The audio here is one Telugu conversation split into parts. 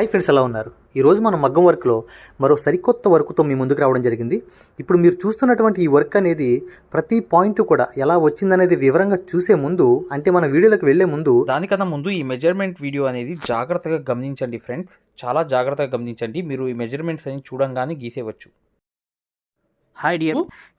హై ఫ్రెండ్స్ ఎలా ఉన్నారు? ఈరోజు మనం మగ్గం వర్క్లో మరో సరికొత్త వర్క్తో మీ ముందుకు రావడం జరిగింది. ఇప్పుడు మీరు చూస్తున్నటువంటి ఈ వర్క్ అనేది ప్రతి పాయింట్ కూడా ఎలా వచ్చిందనేది వివరంగా చూసే ముందు అంటే మన వీడియోలోకి వెళ్ళే ముందు దానికన్నా ముందు ఈ మెజర్మెంట్ వీడియో అనేది జాగ్రత్తగా గమనించండి ఫ్రెండ్స్ చాలా జాగ్రత్తగా గమనించండి. మీరు ఈ మెజర్మెంట్స్ అని చూడంగానే గీసేవచ్చు హాయ్ డియర్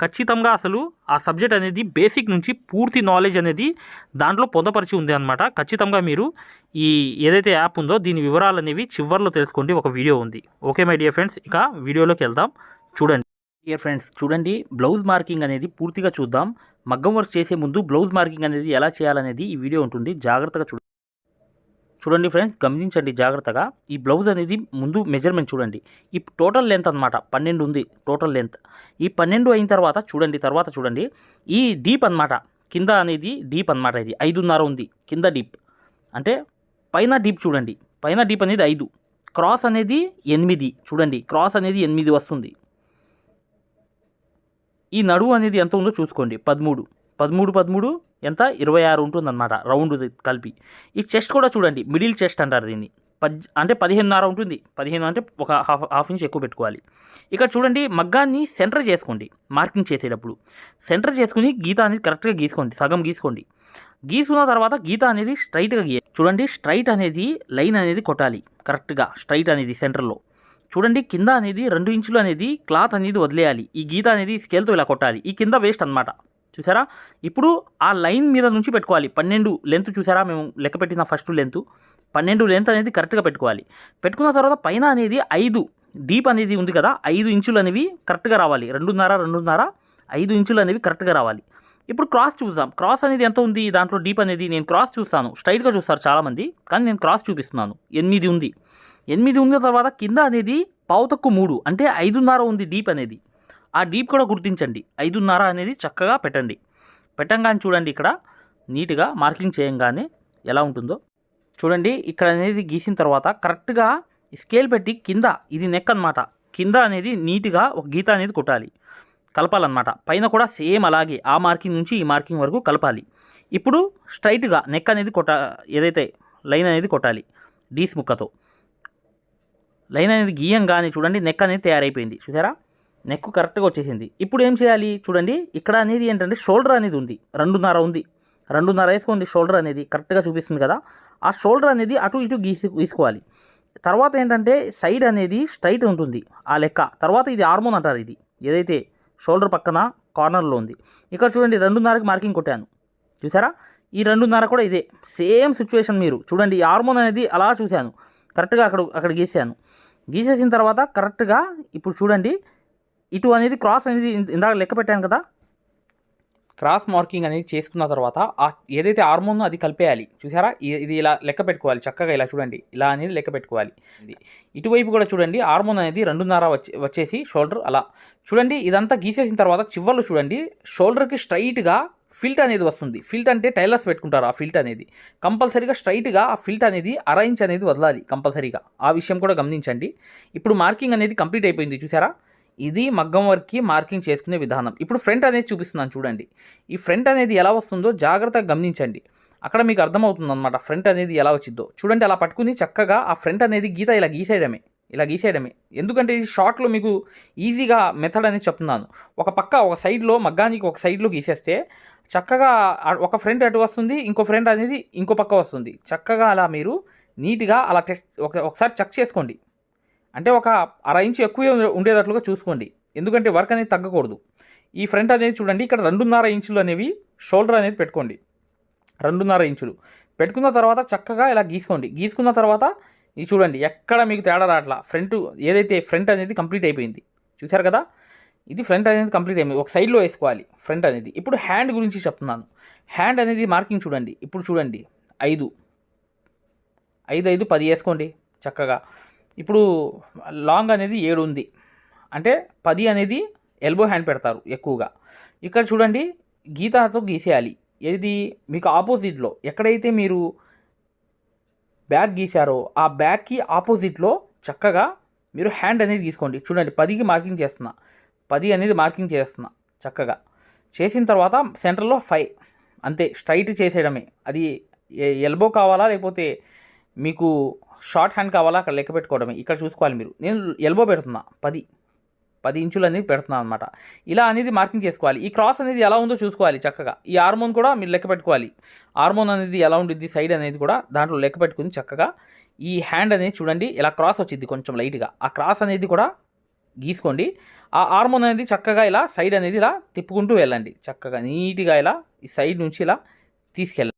ఖచ్చితంగా అసలు ఆ సబ్జెక్ట్ అనేది బేసిక్ నుంచి పూర్తి నాలెడ్జ్ అనేది దాంట్లో పొందపరిచి ఉంది అనమాట ఖచ్చితంగా మీరు ఈ ఏదైతే యాప్ ఉందో దీని వివరాలు అనేవి చివర్లో తెలుసుకోండి. ఒక వీడియో ఉంది. ఓకే మై డియర్ ఫ్రెండ్స్ ఇక వీడియోలోకి వెళ్దాం. చూడండి. డియర్ ఫ్రెండ్స్ చూడండి. బ్లౌజ్ మార్కింగ్ అనేది పూర్తిగా చూద్దాం. మగ్గం వర్క్ చేసే ముందు బ్లౌజ్ మార్కింగ్ అనేది ఎలా చేయాలనేది ఈ వీడియో ఉంటుంది. జాగ్రత్తగా చూడండి. చూడండి ఫ్రెండ్స్ గమనించండి జాగ్రత్తగా. ఈ బ్లౌజ్ అనేది ముందు మెజర్మెంట్ చూడండి. ఈ టోటల్ లెంత్ అనమాట పన్నెండు ఉంది టోటల్ లెంత్ ఈ పన్నెండు అయిన తర్వాత చూడండి తర్వాత చూడండి. ఈ డీప్ అన్నమాట కింద అనేది డీప్ అన్నమాట ఇది. ఐదున్నర ఉంది కింద డీప్ అంటే పైన డీప్ చూడండి. పైన డీప్ అనేది ఐదు. క్రాస్ అనేది ఎనిమిది. చూడండి క్రాస్ అనేది ఎనిమిది వస్తుంది. ఈ నడువు అనేది ఎంత ఉందో చూసుకోండి. పదమూడు. పదమూడు పదమూడు ఎంత? ఇరవై ఆరు ఉంటుందన్నమాట రౌండ్ కలిపి. ఈ చెస్ట్ కూడా చూడండి మిడిల్ చెస్ట్ అంటారు దీన్ని. పద్ అంటే పదిహేనున్నర ఉంటుంది. పదిహేను అంటే ఒక హాఫ్ హాఫ్ ఇంచ్ ఎక్కువ పెట్టుకోవాలి. ఇక్కడ చూడండి మగ్గాన్ని సెంటర్ చేసుకోండి మార్కింగ్ చేసేటప్పుడు. సెంటర్ చేసుకుని గీత అనేది కరెక్ట్గా గీసుకోండి సగం గీసుకోండి. గీసుకున్న తర్వాత గీత అనేది స్ట్రైట్గా గీయ చూడండి స్ట్రైట్ అనేది లైన్ అనేది కొట్టాలి కరెక్ట్గా స్ట్రైట్ అనేది సెంటర్లో. చూడండి కింద అనేది రెండు ఇంచులు అనేది క్లాత్ అనేది వదిలేయాలి. ఈ గీత అనేది స్కేల్తో ఇలా కొట్టాలి. ఈ కింద వేస్ట్ అన్నమాట. చూసారా? ఇప్పుడు ఆ లైన్ మీద నుంచి పెట్టుకోవాలి. పన్నెండు లెంత్ చూసారా? మేము లెక్క పెట్టిన ఫస్ట్ లెంత్. పన్నెండు లెంత్ అనేది కరెక్ట్గా పెట్టుకోవాలి. పెట్టుకున్న తర్వాత పైన అనేది ఐదు. డీప్ అనేది ఉంది కదా ఐదు ఇంచులు అనేవి కరెక్ట్గా రావాలి. రెండున్నర రెండున్నర ఐదు ఇంచులు అనేవి కరెక్ట్గా రావాలి. ఇప్పుడు క్రాస్ చూద్దాం. క్రాస్ అనేది ఎంత ఉంది? దాంట్లో డీప్ అనేది నేను క్రాస్ చూస్తాను. స్ట్రైట్గా చూస్తారు చాలామంది. కానీ నేను క్రాస్ చూపిస్తున్నాను. ఎనిమిది ఉంది. ఎనిమిది ఉన్న తర్వాత కింద అనేది పావుతక్కు మూడు. అంటే ఐదున్నర ఉంది డీప్ అనేది. ఆ డీప్ కూడా గుర్తించండి. ఐదున్నర అనేది చక్కగా పెట్టండి. పెట్టంగానే చూడండి ఇక్కడ నీట్గా మార్కింగ్ చేయంగానే ఎలా ఉంటుందో. చూడండి ఇక్కడ అనేది గీసిన తర్వాత కరెక్ట్గా స్కేల్ పెట్టి కింద ఇది నెక్ అనమాట కింద అనేది నీట్గా ఒక గీత అనేది కొట్టాలి. కలపాలన్నమాట. పైన కూడా సేమ్ అలాగే ఆ మార్కింగ్ నుంచి ఈ మార్కింగ్ వరకు కలపాలి. ఇప్పుడు స్ట్రైట్గా నెక్ అనేది కొట్ట ఏదైతే లైన్ అనేది కొట్టాలి. డీస్ ముక్కతో. లైన్ అనేది గీయంగానే చూడండి నెక్ అనేది తయారైపోయింది. చూసారా? నెక్ కరెక్ట్గా వచ్చేసింది. ఇప్పుడు ఏం చేయాలి? చూడండి ఇక్కడ అనేది ఏంటంటే షోల్డర్ అనేది ఉంది. రెండున్నర ఉంది. రెండున్నర వేసుకోండి షోల్డర్ అనేది. కరెక్ట్గా చూపిస్తుంది కదా. ఆ షోల్డర్ అనేది అటు ఇటు గీసి గీసుకోవాలి. తర్వాత ఏంటంటే సైడ్ అనేది స్ట్రైట్ ఉంటుంది ఆ లెక్క. తర్వాత ఇది హార్మోన్ అంటారు ఇది. ఏదైతే షోల్డర్ పక్కన కార్నర్లో ఉంది. ఇక్కడ చూడండి రెండున్నరకి మార్కింగ్ కొట్టాను. చూసారా? ఈ రెండున్నర కూడా ఇదే. సేమ్ సిచ్యువేషన్ మీరు. చూడండి ఈ హార్మోన్ అనేది అలా చూశాను. కరెక్ట్గా అక్కడ అక్కడ గీసాను. గీసేసిన తర్వాత కరెక్ట్గా ఇప్పుడు చూడండి ఇటు అనేది క్రాస్ అనేది ఇందాక లెక్క పెట్టాను కదా? క్రాస్ మార్కింగ్ అనేది చేసుకున్న తర్వాత ఆ ఏదైతే హార్మోన్ అది కలిపేయాలి. చూసారా? ఇది ఇలా లెక్క పెట్టుకోవాలి. చక్కగా ఇలా చూడండి. ఇలా అనేది లెక్క పెట్టుకోవాలి. ఇటువైపు కూడా చూడండి. హార్మోన్ అనేది రెండున్నర వచ్చే వచ్చేసి షోల్డర్ అలా. చూడండి ఇదంతా గీసేసిన తర్వాత చివర్లో చూడండి. షోల్డర్కి స్ట్రైట్గా ఫిల్ట్ అనేది వస్తుంది. ఫిల్ట్ అంటే టైలర్స్ పెట్టుకుంటారు ఆ ఫిల్ట్ అనేది. కంపల్సరీగా స్ట్రైట్గా ఆ ఫిల్ట్ అనేది అరేంజ్ అనేది వదలాలి. కంపల్సరీగా ఆ విషయం కూడా గమనించండి. ఇప్పుడు మార్కింగ్ అనేది కంప్లీట్ అయిపోయింది. చూసారా? ఇది మగ్గం వర్క్కి మార్కింగ్ చేసుకునే విధానం. ఇప్పుడు ఫ్రంట్ అనేది చూపిస్తున్నాను చూడండి. ఈ ఫ్రంట్ అనేది ఎలా వస్తుందో జాగ్రత్తగా గమనించండి. అక్కడ మీకు అర్థమవుతుంది అనమాట ఫ్రంట్ అనేది ఎలా వచ్చిందో చూడండి అలా పట్టుకుని చక్కగా ఆ ఫ్రంట్ అనేది గీత ఇలా గీసేయడమే. ఇలా గీసేయడమే. ఎందుకంటే ఈ షార్ట్లో మీకు ఈజీగా మెథడ్ అనేది చెప్తున్నాను. ఒక పక్క ఒక సైడ్లో మగ్గానికి ఒక సైడ్లో గీసేస్తే చక్కగా ఒక ఫ్రంట్ అటు వస్తుంది ఇంకో ఫ్రంట్ అనేది ఇంకో పక్క వస్తుంది. చక్కగా అలా మీరు నీట్గా అలా టెస్ట్ ఒక ఒకసారి చెక్ చేసుకోండి. అంటే ఒక అర ఇంచు ఎక్కువ ఉండేటట్లుగా చూసుకోండి. ఎందుకంటే వర్క్ అనేది తగ్గకూడదు. ఈ ఫ్రంట్ అనేది చూడండి ఇక్కడ రెండున్నర ఇంచులు అనేవి షోల్డర్ అనేది పెట్టుకోండి. రెండున్నర ఇంచులు. పెట్టుకున్న తర్వాత చక్కగా ఇలా గీసుకోండి. గీసుకున్న తర్వాత ఇది చూడండి ఎక్కడ మీకు తేడా రాట్లా ఫ్రంట్ ఏదైతే ఫ్రంట్ అనేది కంప్లీట్ అయిపోయింది. చూశారు కదా? ఇది ఫ్రంట్ అనేది కంప్లీట్ అయిపోయింది. ఒక సైడ్లో వేసుకోవాలి ఫ్రంట్ అనేది. ఇప్పుడు హ్యాండ్ గురించి చెప్తున్నాను. హ్యాండ్ అనేది మార్కింగ్ చూడండి. ఇప్పుడు చూడండి ఐదు. ఐదు ఐదు పది వేసుకోండి చక్కగా. ఇప్పుడు లాంగ్ అనేది ఏడు ఉంది. అంటే పది అనేది ఎల్బో హ్యాండ్ పెడతారు ఎక్కువగా. ఇక్కడ చూడండి గీతాతో గీసేయాలి. ఏది? మీకు ఆపోజిట్లో ఎక్కడైతే మీరు బ్యాగ్ గీశారో ఆ బ్యాగ్కి ఆపోజిట్లో చక్కగా మీరు హ్యాండ్ అనేది గీసుకోండి. చూడండి పదికి మార్కింగ్ చేస్తున్నా. పది అనేది మార్కింగ్ చేస్తున్నా చక్కగా. చేసిన తర్వాత సెంటర్లో ఫైవ్ అంతే స్ట్రైట్ చేసేయడమే. అది ఎల్బో కావాలా లేకపోతే మీకు షార్ట్ హ్యాండ్ కావాలా? అక్కడ లెక్క పెట్టుకోవడమే. ఇక్కడ చూసుకోవాలి మీరు. నేను ఎల్బో పెడుతున్నా. పది. పది ఇంచులు అనేది పెడుతున్నాను అనమాట ఇలా అనేది మార్కింగ్ చేసుకోవాలి. ఈ క్రాస్ అనేది ఎలా ఉందో చూసుకోవాలి చక్కగా. ఈ హార్మోన్ కూడా మీరు లెక్క పెట్టుకోవాలి. హార్మోన్ అనేది ఎలా ఉండిద్ది? సైడ్ అనేది కూడా దాంట్లో లెక్క పెట్టుకుని చక్కగా ఈ హ్యాండ్ అనేది చూడండి ఇలా క్రాస్ వచ్చింది కొంచెం లైట్గా. ఆ క్రాస్ అనేది కూడా గీసుకోండి. ఆ హార్మోన్ అనేది చక్కగా ఇలా సైడ్ అనేది ఇలా తిప్పుకుంటూ వెళ్ళండి. చక్కగా నీట్గా ఇలా ఈ సైడ్ నుంచి ఇలా తీసుకెళ్ళండి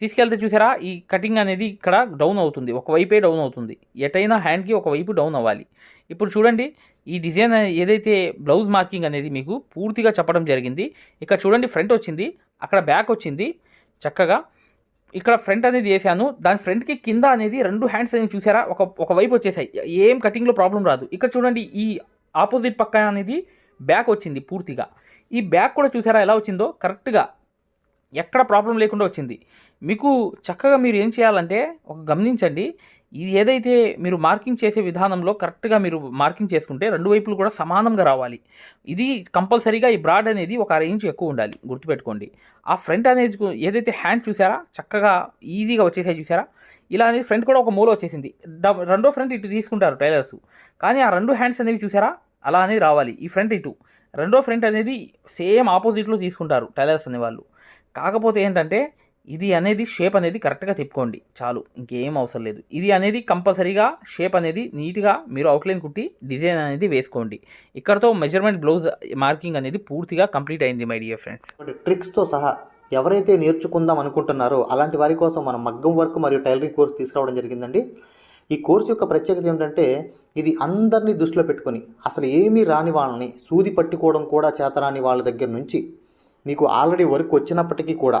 తీసుకెళ్తే చూసారా ఈ కటింగ్ అనేది ఇక్కడ డౌన్ అవుతుంది ఒకవైపే డౌన్ అవుతుంది. ఎటైనా హ్యాండ్కి ఒకవైపు డౌన్ అవ్వాలి. ఇప్పుడు చూడండి ఈ డిజైన్ ఏదైతే బ్లౌజ్ మార్కింగ్ అనేది మీకు పూర్తిగా చెప్పడం జరిగింది ఇక్కడ చూడండి ఫ్రంట్ వచ్చింది అక్కడ బ్యాక్ వచ్చింది చక్కగా ఇక్కడ ఫ్రంట్ అనేది చేశాను దాని ఫ్రంట్కి కింద అనేది రెండు హ్యాండ్స్ అనేది చూసారా ఒక ఒక వైపు వచ్చేసాయి. ఏం కటింగ్లో ప్రాబ్లం రాదు. ఇక్కడ చూడండి ఈ ఆపోజిట్ పక్క అనేది బ్యాక్ వచ్చింది పూర్తిగా. ఈ బ్యాక్ కూడా చూసారా ఎలా వచ్చిందో? కరెక్ట్గా ఎక్కడ ప్రాబ్లం లేకుండా వచ్చింది. మీకు చక్కగా మీరు ఏం చేయాలంటే ఒక గమనించండి. ఇది ఏదైతే మీరు మార్కింగ్ చేసే విధానంలో కరెక్ట్గా మీరు మార్కింగ్ చేసుకుంటే రెండు వైపులు కూడా సమానంగా రావాలి. ఇది కంపల్సరీగా ఈ బ్రాడ్ అనేది ఒక అర ఇంచ్ ఎక్కువ ఉండాలి. గుర్తుపెట్టుకోండి. ఆ ఫ్రంట్ అనేది ఏదైతే హ్యాండ్ చూసారా చక్కగా ఈజీగా వచ్చేసాయి చూసారా? ఇలా అనేది ఫ్రంట్ కూడా ఒక మూల వచ్చేసింది. రెండో ఫ్రంట్ ఇటు తీసుకుంటారు టైలర్స్. కానీ ఆ రెండు హ్యాండ్స్ అనేవి చూసారా అలా అనేది రావాలి. ఈ ఫ్రంట్ ఇటు. రెండో ఫ్రంట్ అనేది సేమ్ ఆపోజిట్లో తీసుకుంటారు టైలర్స్ అనేవాళ్ళు. కాకపోతే ఏంటంటే ఇది అనేది షేప్ అనేది కరెక్ట్గా తిప్పుకోండి. చాలు ఇంకేం అవసరం లేదు. ఇది అనేది కంపల్సరీగా షేప్ అనేది నీట్గా మీరు అవుట్లైన్ కుట్టి డిజైన్ అనేది వేసుకోండి. ఇక్కడతో మెజర్మెంట్ బ్లౌజ్ మార్కింగ్ అనేది పూర్తిగా కంప్లీట్ అయింది మై డియర్ ఫ్రెండ్స్ ట్రిక్స్తో సహా ఎవరైతే నేర్చుకుందాం అనుకుంటున్నారో అలాంటి వారి కోసం మనం మగ్గం వర్క్ మరియు టైలరింగ్ కోర్స్ తీసుకురావడం జరిగిందండి. ఈ కోర్సు యొక్క ప్రత్యేకత ఏమిటంటే ఇది అందరినీ దృష్టిలో పెట్టుకొని అసలు ఏమీ రాని వాళ్ళని సూది పట్టుకోవడం కూడా చేతరాని వాళ్ళ దగ్గర నుంచి మీకు ఆల్రెడీ వర్క్ వచ్చినప్పటికీ కూడా